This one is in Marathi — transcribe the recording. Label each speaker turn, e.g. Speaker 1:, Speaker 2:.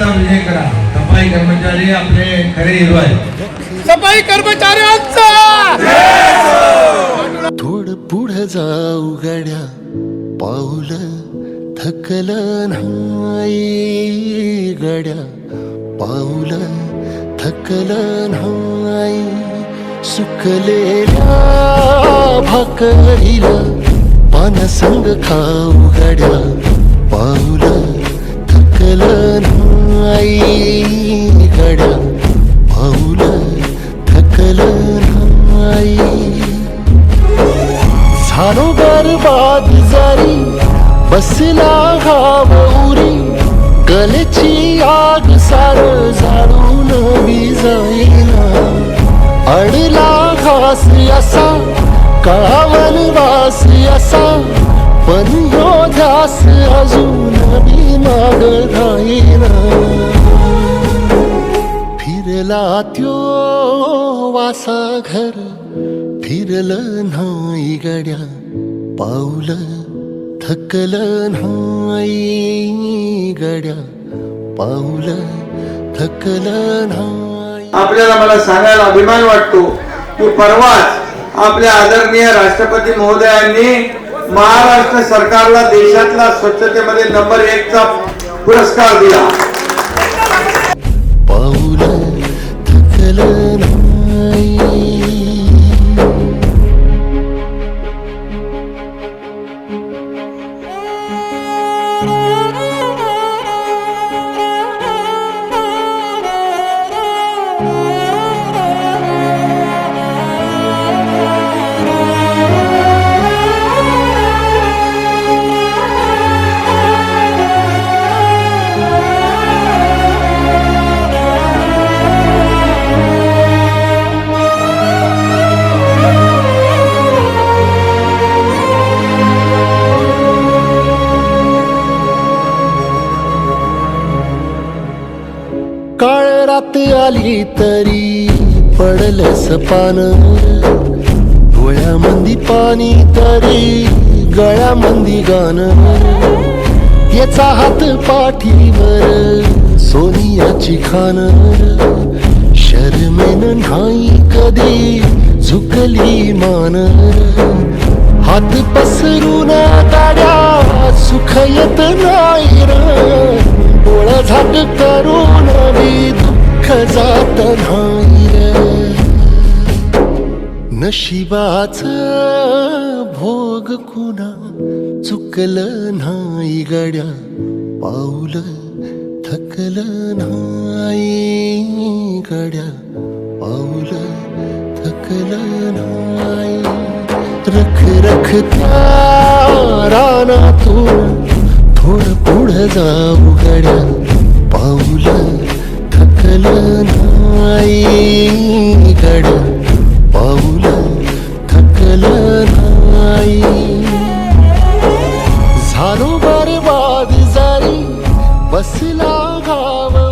Speaker 1: करा. सफाई कर्मचारी आपले खरे हिरो आहेत.
Speaker 2: सफाई कर्मचाऱ्यांचा
Speaker 3: थोड पुढं जाऊ गड्या. पाऊल थकल नाही गड्या. पाऊल थकल नाही. सुकलेल्या भाकरीला पानसंग खाऊ गड्या. पाऊल थकल नाही. गड्या पाऊल थकल नाही झालो बरबाद जारी बसला घाव उरी गलची आग सार जाळून जाईना अडला घास असा काळावन वास असा पण यो ध्यास अजून बी माग राहीना फिरला त्यो वासा घर फिरलं नाही गड्या पाऊल थकल नाही गड्या पाऊल थकल नाही.
Speaker 4: आपल्याला मला सांगायला अभिमान वाटतो की परवाच आपल्या आदरणीय राष्ट्रपती महोदयांनी महाराष्ट्र सरकारला देशातला स्वच्छतेमध्ये नंबर एक चा पुरस्कार दिला.
Speaker 3: पाऊल थकल नाही. काळ रात आली तरी पडलं सपान. डोळ्यामंदी पाणी तरी गळ्यामंदी गाणं. याचा हात पाठीवर सोनियाची खान. शर्मेन नाही कधी झुकली मान. हात पसरून गाड्या सुख येत नाही र करून मी दुःख जात नाही नशिबाच भोग कुणा चुकलं नाही गड्या पाऊल थकल नाही गड्या पाऊल थकल नाही. रख रख पडदा उघड्या पाऊल थकल गड. पाऊल थकल नाही. झालो बरबाद जारी बसला गावा.